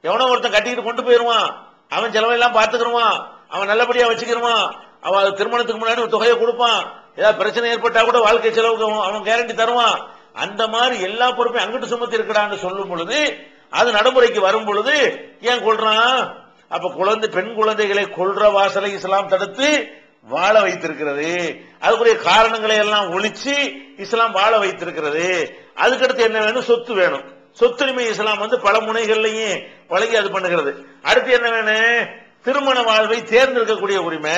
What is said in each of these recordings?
எவனோ ஒருத்தன் கட்டிக்கிட்டு கொண்டு போயிருவான். அவன் செலவெல்லாம் பார்த்துக்கிருவான். அவன் நல்லபடியா வச்சுக்கிடுவான் அவன் அது திருமணத்துக்கு முன்னாடி ஒரு தொகையை கொடுப்பான். ஏதாவது பிரச்சனை ஏற்பட்டா கூட வாழ்க்கை செலவுக்கு அவன் கேரண்டி தருவான். அந்த மாதிரி எல்லா பொறுப்பையும் அங்கிட்டு சுமத்தி இருக்கிறான்னு சொல்லும் பொழுது அது நடைமுறைக்கு வரும் பொழுது ஏன் கொள்றான் அப்ப குழந்தை பெண் குழந்தைகளை கொள்ற வாசலை இஸ்லாம் தடுத்து வாழ வைத்திருக்கிறது. அதுக்குரிய காரணங்களை எல்லாம் ஒழிச்சு இஸ்லாம் வாழ வைத்திருக்கிறது. அதுக்கடுத்து என்ன வேணும்? சொத்து வேணும். சொத்துரிமை இஸ்லாம் வந்து பல முனைகள்லையும் வழங்கி அது பண்ணுகிறது. அடுத்து என்ன வேணும்? திருமண வாழ்வை தேர்ந்தெடுக்கக்கூடிய உரிமை.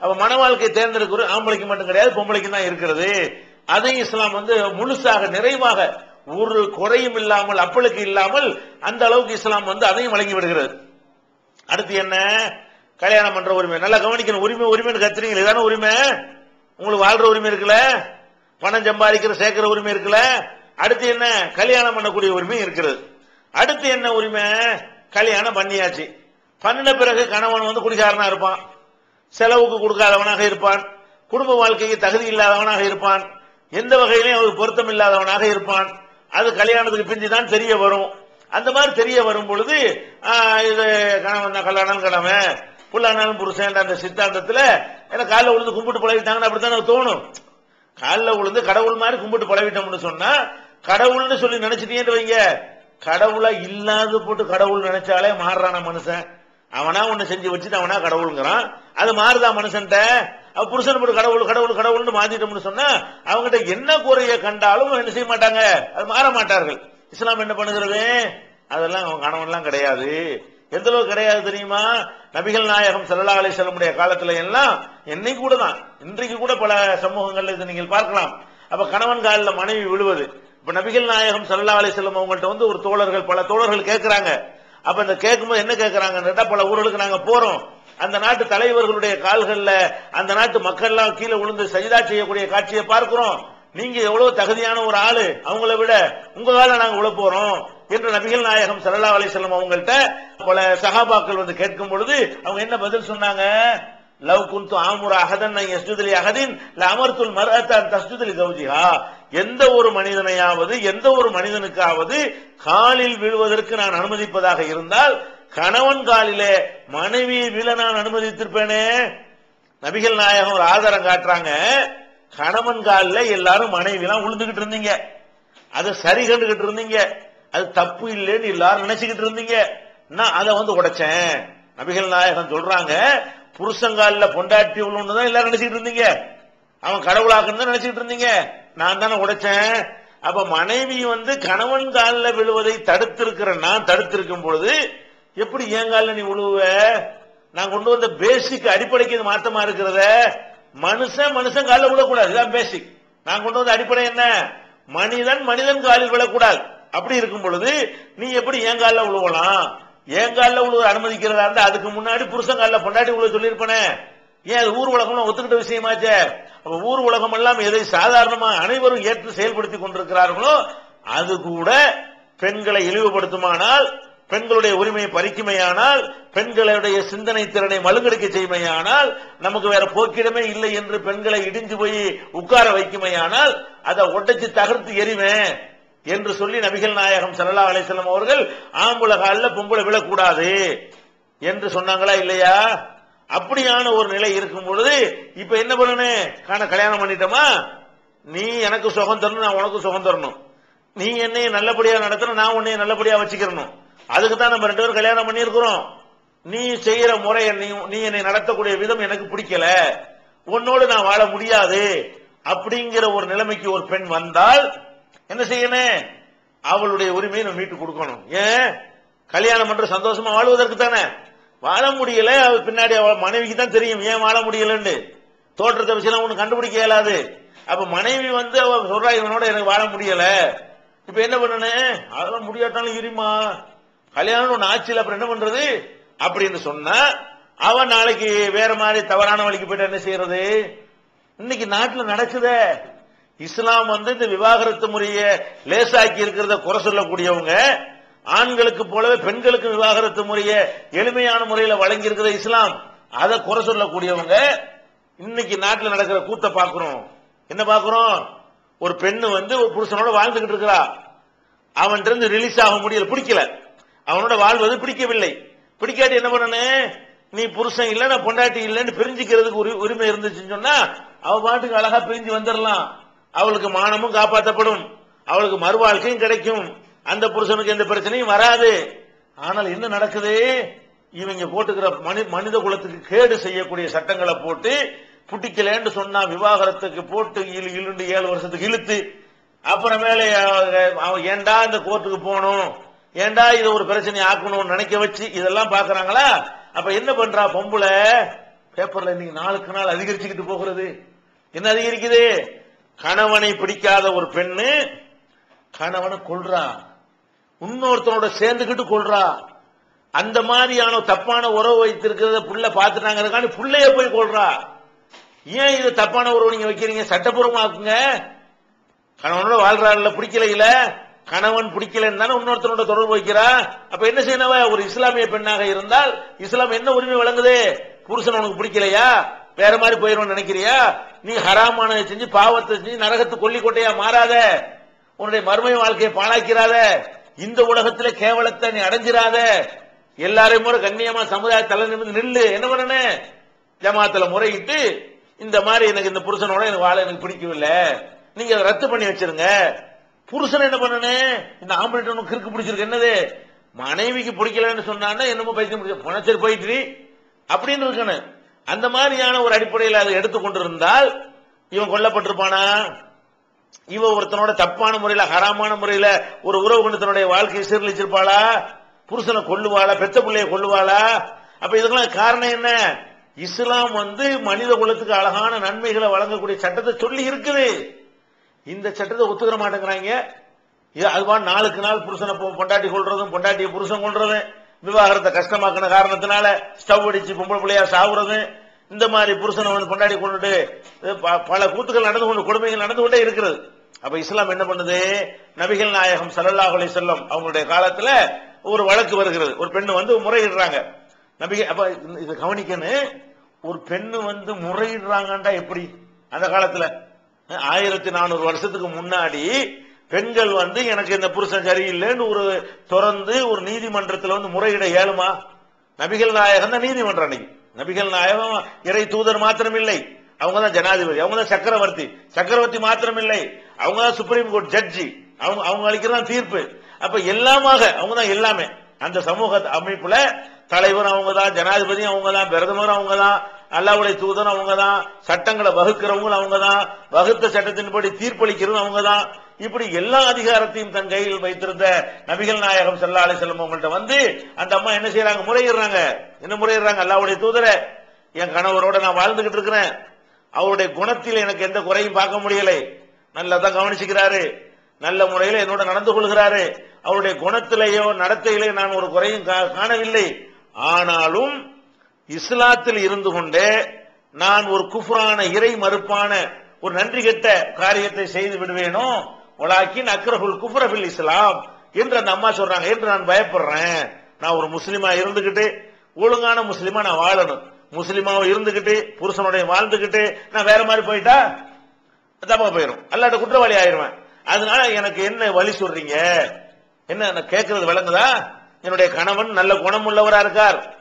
அப்ப மன வாழ்க்கை தேர்ந்தெடுக்கிற ஆம்பளைக்கு மட்டும் கிடையாது பொம்பளைக்கு தான் இருக்கிறது. அதையும் இஸ்லாம் வந்து முழுசாக நிறைவாக ஒரு குறையும் இல்லாமல் அப்பளுக்கு இல்லாமல் அந்த அளவுக்கு இஸ்லாம் வந்து அதையும் வழங்கி விடுகிறது. அடுத்து என்ன? கல்யாணம் பண்ற உரிமை. நல்லா கவனிக்கணும். உரிமை உரிமைன்னு கத்துறீங்க இதான உரிமை? உங்களுக்கு வாழ்ற உரிமை இருக்குல்ல? பணம் சம்பாதிக்கிற சேர்க்கிற உரிமை இருக்குல்ல? அடுத்து என்ன? கல்யாணம் பண்ணக்கூடிய உரிமை இருக்கிறது. அடுத்து என்ன உரிமை? கல்யாணம் பண்ணியாச்சு. பண்ணின பிறகு கணவன் வந்து குடிகாரனா இருப்பான். செலவுக்கு கொடுக்காதவனாக இருப்பான். குடும்ப வாழ்க்கைக்கு தகுதி இல்லாதவனாக இருப்பான். எந்த வகையிலையும் அவருக்கு பொருத்தம் இல்லாதவனாக இருப்பான். அது கல்யாணத்துக்கு பிந்தி தான் தெரிய வரும். அந்த மாதிரி தெரிய வரும் பொழுது இது கணவன் தான் கல்யாணம் கணவன். புல்லானாலும் புருஷன் அந்த சித்தாந்தத்தில் எனக்கு காலைல விழுந்து கும்பிட்டு பழகிட்டாங்கன்னு அப்படித்தான் தோணும்? காலில் விழுந்து கடவுள் மாதிரி கும்பிட்டு பழகிட்டோம்னு சொன்னா கடவுள்னு சொல்லி நினைச்சிட்டீங்கன்னு வைங்க. கடவுளா இல்லாத போட்டு கடவுள் நினைச்சாலே மாறுறான மனுஷன். அவனா ஒண்ணு செஞ்சு வச்சுட்டு அவனா கடவுளுங்கிறான். அது மாறுதா மனுஷன்ட்ட? அவ புருஷன் போட்டு கடவுள் கடவுள் கடவுள்னு மாத்திட்டோம்னு சொன்னா அவங்ககிட்ட என்ன குறைய கண்டாலும் என்ன செய்ய மாட்டாங்க? அது மாற மாட்டார்கள். இஸ்லாம் என்ன பண்ணுகிறது? அதெல்லாம் அவன் கணவன்லாம் கிடையாது. எந்த அளவுக்கு கிடையாது தெரியுமா? நபிகள் நாயகம் ஸல்லல்லாஹு அலி வஸல்லமுடைய காலத்துல எல்லாம் என்னைக்கு கூட தான் இன்றைக்கு கூட பல சமூகங்கள்ல இதை நீங்கள் பார்க்கலாம். அப்ப கணவன் காலில் மனைவி விழுவது. இப்ப நபிகள் நாயகம் சல்லா அலி செல்லம் அவங்கள்ட்ட வந்து ஒரு தோழர்கள் பல தோழர்கள் கேட்கிறாங்க அப்ப இந்த கேட்கும்போது என்ன கேட்கிறாங்க பல ஊர்களுக்கு நாங்க போறோம். அந்த நாட்டு தலைவர்களுடைய கால்கள்ல அந்த நாட்டு மக்கள்லாம் கீழே விழுந்து சஜிதா செய்யக்கூடிய காட்சியை பார்க்கிறோம். நீங்க எவ்வளவு தகுதியான ஒரு ஆளு அவங்கள விட உங்க கால நாங்க உள்ள போறோம் என்று நபிகள் நாயகம் சல்லா அலைஹி வஸல்லம் அவங்கள்ட்ட பல சகாபாக்கள் வந்து கேட்கும் பொழுது அவங்க என்ன பதில் சொன்னாங்க? லவ் குந்து ஆமுர அகதன் எஸ்ஜுதலி அகதின் ல அமர்த்துல் மரத்தான் தஸ்ஜுதலி கௌஜிஹா எந்த ஒரு மனிதனையாவது எந்த ஒரு மனிதனுக்காவது காலில் விழுவதற்கு நான் அனுமதிப்பதாக இருந்தால் கணவன் காலிலே மனைவியை விழ நான் அனுமதித்திருப்பேனே. நபிகள் நாயகம் ஒரு ஆதாரம் காட்டுறாங்க. கணவன் காலில் எல்லாரும் மனைவிலாம் விழுந்துகிட்டு இருந்தீங்க. அதை சரி கண்டுகிட்டு இருந்தீங்க. அது தப்பு இல்லைன்னு எல்லாரும் நினைச்சுக்கிட்டு இருந்தீங்க. நான் அதை வந்து உடைச்சேன். நபிகள் நாயகம் சொல்றாங்க புருஷங்கால பொண்டாட்டி உள்ளன்னு தான் எல்லாரும் நினைச்சிட்டு இருந்தீங்க. அவன் கடவுளாக்குன்னு தான் நினைச்சுக்கிட்டு இருந்தீங்க. நான் தானே உடைச்சேன். அப்ப மனைவி வந்து கணவன் காலில் விழுவதை தடுத்திருக்கிற நான் தடுத்திருக்கும் பொழுது எப்படி என் காலில் நீ விழுவ நான் கொண்டு வந்த பேசிக் அடிப்படைக்கு இது மாத்தமா இருக்கிறத? மனுஷன் மனுஷன் காலில் விழக்கூடாது. இதுதான் பேசிக் நான் கொண்டு வந்த அடிப்படை என்ன? மனிதன் மனிதன் காலில் விழக்கூடாது. அப்படி இருக்கும் பொழுது நீ எப்படி என் காலில் விழுவலாம் என் காலில் விழுவ அனுமதிக்கிறதா இருந்தா அதுக்கு முன்னாடி புருஷன் காலில் பொண்டாட்டி உள்ள சொல்லியிருப்பனே. ஏன் அது ஊர் உலகம்லாம் ஒத்துக்கிட்ட விஷயமாச்சே அப்ப ஊர் உலகம் எல்லாம் எதை சாதாரணமா அனைவரும் ஏற்று செயல்படுத்தி கொண்டிருக்கிறார்களோ அது கூட பெண்களை இழிவுபடுத்துமானால் பெண்களுடைய உரிமையை பறிக்குமையானால் பெண்களுடைய சிந்தனை திறனை மழுங்கடிக்க செய்மையானால் நமக்கு வேற போக்கிடமே இல்லை என்று பெண்களை இடிஞ்சு போய் உட்கார வைக்குமையானால் அதை ஒட்டச்சு தகர்த்து எறிவேன். என்று சொல்லி நபிகள் நாயகம் சல்லா அலிசல்லம் அவர்கள் ஆம்புல காலில் பொம்பளை விழக்கூடாது. என்று சொன்னாங்களா இல்லையா? அப்படியான ஒரு நிலை இருக்கும் பொழுது இப்ப என்ன பண்ணுனே? காண கல்யாணம் பண்ணிட்டோமா? நீ எனக்கு சுகம் தரணும் நான் உனக்கு சுகம் தரணும். நீ என்னைய நல்லபடியா நடத்தணும் நான் உன்னைய நல்லபடியா வச்சுக்கிறணும். அதுக்கு தான் நம்ம ரெண்டு பேரும் கல்யாணம் பண்ணியிருக்கிறோம். நீ செய்யற முறை நீ என்னை நடத்தக்கூடிய விதம் எனக்கு பிடிக்கல. உன்னோடு நான் வாழ முடியாது. அப்படிங்கிற ஒரு நிலைமைக்கு ஒரு பெண் வந்தால் என்ன செய்யணும்? அவளுடைய உரிமையை நம்ம மீட்டு கொடுக்கணும். ஏன்? கல்யாணம் பண்ற சந்தோஷமா வாழ்வதற்கு தானே. வாழ முடியல அவ பின்னாடி அவள் மனைவிக்கு தான் தெரியும். ஏன் வாழ முடியலன்னு? தோற்றத்தை வச்சுலாம் ஒண்ணு கண்டுபிடிக்க இயலாது. அப்ப மனைவி வந்து அவ சொல்றா இவனோட எனக்கு வாழ முடியல. இப்ப என்ன பண்ணணும்? அதெல்லாம் முடியாட்டாலும் இருமா? கல்யாணம் ஒண்ணு ஆச்சு அப்புறம் என்ன பண்றது? அப்படின்னு சொன்னா அவன் நாளைக்கு வேற மாதிரி தவறான வழிக்கு போயிட்டு என்ன செய்யறது? இன்னைக்கு நாட்டுல நடக்குதே. இஸ்லாம் வந்து இந்த விவாகரத்து முறையை லேசாக்கி இருக்கிறத குறை சொல்லக்கூடியவங்க ஆண்களுக்கு போலவே பெண்களுக்கு விவாகரத்து முறையை எளிமையான முறையில் வழங்கி இருக்கிற இஸ்லாம் அதை குறை சொல்லக்கூடியவங்க இன்னைக்கு நாட்டில் நடக்கிற கூத்த பாக்குறோம் என்ன பாக்குறோம் ஒரு பெண்ணு வந்து ஒரு புருஷனோட வாழ்ந்துகிட்டு இருக்கிறா. அவன்கிட்ட இருந்து ரிலீஸ் ஆக முடியல பிடிக்கல. அவனோட வாழ்வது பிடிக்கவில்லை. பிடிக்காட்டி என்ன பண்ணனு? நீ புருஷன் இல்ல நான் பொண்டாட்டி இல்லைன்னு பிரிஞ்சுக்கிறதுக்கு உரி- உரிமை இருந்துச்சுன்னு சொன்னா அவ பாட்டுக்கு அழகா பிரிஞ்சு வந்துடலாம் அவளுக்கு மானமும் காப்பாற்றப்படும் அவளுக்கு மறுவாழ்க்கையும் கிடைக்கும். அந்த புருஷனுக்கு எந்த பிரச்சனையும் வராது. ஆனால் என்ன நடக்குது? இவங்க போட்டுக்கிற மனி மனித குலத்துக்கு கேடு செய்யக்கூடிய சட்டங்களை போட்டு புட்டிக்கலேன்னு சொன்னா விவாகரத்துக்கு போட்டு இழு இழுண்டு ஏழு வருஷத்துக்கு இழுத்து அப்புறமேல ஏண்டா அவன் ஏன்டா இந்த கோர்ட்டுக்கு போகணும்? ஏண்டா இதை ஒரு பிரச்சனை ஆக்கணும்னு நினைக்க வச்சு இதெல்லாம் பாக்குறாங்களா அப்ப என்ன பண்றா பொம்பளை? பேப்பர்ல இன்னைக்கு நாளுக்கு நாள் அதிகரிச்சுக்கிட்டு போகிறது. என்ன அதிகரிக்குது? கணவனை பிடிக்காத ஒரு பெண்ணு கணவனை கொள்றா இன்னொருத்தனோட சேர்ந்துக்கிட்டு கொள்றா அந்த மாதிரியான தப்பான உறவு வைத்திருக்கிறத புள்ள பாத்துட்டாங்கிறதுக்காண்டி புள்ளைய போய் கொள்றா ஏன் இது தப்பான உறவு நீங்க வைக்கிறீங்க? சட்டப்பூர்வமாக்குங்க கணவனோட வாழ்றாள்ல பிடிக்கல இல்ல கணவன் பிடிக்கலன்னு தானே இன்னொருத்தனோட தொடர்பு வைக்கிறா. அப்ப என்ன செய்யணும் ஒரு இஸ்லாமிய பெண்ணாக இருந்தால் இஸ்லாம் என்ன உரிமை வழங்குது? புருஷன் உனக்கு பிடிக்கலையா? வேற மாதிரி போயிடும் நினைக்கிறியா? நீ ஹராமானதை செஞ்சு பாவத்தை செஞ்சு நரகத்து கொல்லிக்கொட்டையா மாறாத. உன்னுடைய மறுமை வாழ்க்கையை பாழாக்கிறாத. இந்த உலகத்துல கேவலத்தை நீ அடைஞ்சிராத. எல்லாரையும் முறை கண்ணியமா சமுதாய தலை நிமிர்ந்து நில்லு. என்ன பண்ணனே? ஜமாத்துல முறையிட்டு இந்த மாதிரி எனக்கு இந்த புருஷனோட எனக்கு வாழ எனக்கு பிடிக்கவில்லை. நீங்க அதை ரத்து பண்ணி வச்சிருங்க. புருஷன் என்ன பண்ணனு? இந்த ஆம்பளை ஒண்ணு கிறுக்கு பிடிச்சிருக்கு. என்னது? மனைவிக்கு பிடிக்கலன்னு சொன்னான்னா என்னமோ பைத்தியம் பிடிச்ச புனச்சரி போயிட்டு அப்படின்னு இருக்கணும். அந்த மாதிரியான ஒரு அடிப்படையில் அதை எடுத்துக்கொண்டு இருந்தால் இவன் கொல்லப்பட்டிருப்பானா? இவ ஒருத்தனோட தப்பான முறையில ஹராமான முறையில ஒரு உறவு கொண்டு தன்னுடைய வாழ்க்கையை சீரழிச்சிருப்பாளா? புருஷனை கொல்லுவாளா? பெத்த பிள்ளைய கொல்லுவாளா? அப்ப இதுக்கெல்லாம் காரணம் என்ன? இஸ்லாம் வந்து மனித குலத்துக்கு அழகான நன்மைகளை வழங்கக்கூடிய சட்டத்தை சொல்லி இருக்குது. இந்த சட்டத்தை ஒத்துக்கிற மாட்டேங்கிறாங்க. இது அதுவா நாளுக்கு நாள் புருஷனை பொண்டாட்டி கொள்றதும் பொண்டாட்டியை புருஷன் கொள்றதும் விவாகரத்தை கஷ்டமாக்கின காரணத்தினால ஸ்டவ் அடிச்சு பொம்பளை பிள்ளையா சாவுறது இந்த மாதிரி புருஷனை வந்து கொண்டாடி கொண்டுட்டு ப- பல கூத்துக்கள் நடந்து கொண்டு கொடுமைகள் நடந்து கொண்டே இருக்கிறது. அப்ப இஸ்லாம் என்ன பண்ணுது? நபிகள் நாயகம் ஸல்லல்லாஹு அலைஹி அவங்களுடைய காலத்துல ஒரு வழக்கு வருகிறது. ஒரு பெண்ணு வந்து முறையிடுறாங்க. நபிகள் அப்ப இதை கவனிக்கணும் ஒரு பெண்ணு வந்து முறையிடுறாங்கன்றா எப்படி? அந்த காலத்துல ஆயிரத்தி நானூறு வருஷத்துக்கு முன்னாடி பெண்கள் வந்து எனக்கு இந்த புருஷன் சரியில்லைன்னு ஒரு திறந்து ஒரு நீதிமன்றத்தில் வந்து முறையிட ஏழுமா? நபிகள் நாயகம் தான் நீதிமன்றம் அன்னைக்கு. நபிகள் நாயகம் இறை தூதர் மாத்திரம் இல்லை அவங்க தான் ஜனாதிபதி. அவங்க தான் சக்கரவர்த்தி. சக்கரவர்த்தி மாத்திரம் இல்லை அவங்க தான் சுப்ரீம் கோர்ட் ஜட்ஜி. அவங்க அவங்க அளிக்கிறதான் தீர்ப்பு. அப்ப எல்லாமாக அவங்க தான் எல்லாமே. அந்த சமூக அமைப்புல தலைவர் அவங்க தான் ஜனாதிபதி அவங்க தான் பிரதமர் அவங்க தான் அல்லாவுடைய தூதர் அவங்க தான் சட்டங்களை வகுக்கிறவங்க அவங்க தான் வகுத்த சட்டத்தின்படி தீர்ப்பளிக்கிறது அவங்க தான் இப்படி எல்லா அதிகாரத்தையும் தன் கையில் வைத்திருந்த நபிகள் நாயகம் செல்லா அலி செல்லம் அவங்கள்ட்ட வந்து அந்த அம்மா என்ன செய்யறாங்க முறையிடுறாங்க. என்ன முறையிடுறாங்க? அல்லாவுடைய தூதரை என் கணவரோட நான் வாழ்ந்துகிட்டு இருக்கிறேன். அவருடைய குணத்தில் எனக்கு எந்த குறையும் பார்க்க முடியலை. நல்லதான் கவனிச்சுக்கிறாரு. நல்ல முறையில் என்னோட நடந்து கொள்கிறாரு. அவருடைய குணத்திலேயோ நடத்தையிலேயோ நான் ஒரு குறையும் கா- காணவில்லை. ஆனாலும் இஸ்லாத்தில் இருந்து கொண்டே நான் ஒரு குஃப்ரான இறை மறுப்பான ஒரு நன்றி கெட்ட காரியத்தை செய்து விடுவேனோ உலாக்கின் அக்ரஹுல் குஃப்ரபில் இஸ்லாம். என்று அந்த அம்மா சொல்றாங்க என்று நான் பயப்படுறேன்? நான் ஒரு முஸ்லீமா இருந்துகிட்டு ஒழுங்கான முஸ்லீமா நான் வாழணும். முஸ்லீமாவும் இருந்துகிட்டு புருஷனுடைய வாழ்ந்துகிட்டு நான் வேற மாதிரி போயிட்டா? தப்பா போயிடும் அல்லாட்ட குற்றவாளி ஆயிருவேன். அதனால எனக்கு என்ன வழி சொல்றீங்க? என்ன நான் கேட்கறது விளங்குதா? என்னுடைய கணவன் நல்ல குணம் உள்ளவரா இருக்கார்.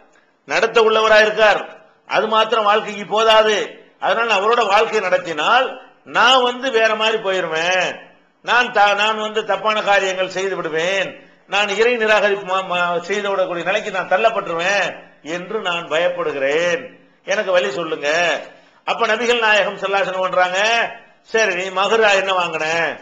நடத்த உள்ளவரா இருக்கார். அது மாத்திரம் வாழ்க்கைக்கு போதாது. அதனால நான் அவரோட வாழ்க்கை நடத்தினால் நான் வந்து வேற மாதிரி போயிருவேன். நான் த- நான் வந்து தப்பான காரியங்கள் செய்து விடுவேன். நான் இறை நிராகரிப்பு செய்து விடக்கூடிய நிலைக்கு நான் தள்ளப்பட்டுருவேன் என்று நான் பயப்படுகிறேன். எனக்கு வழி சொல்லுங்க. அப்ப நபிகள் நாயகம் செல்லாசனம் பண்றாங்க சரி நீ மகுரா என்ன வாங்கின?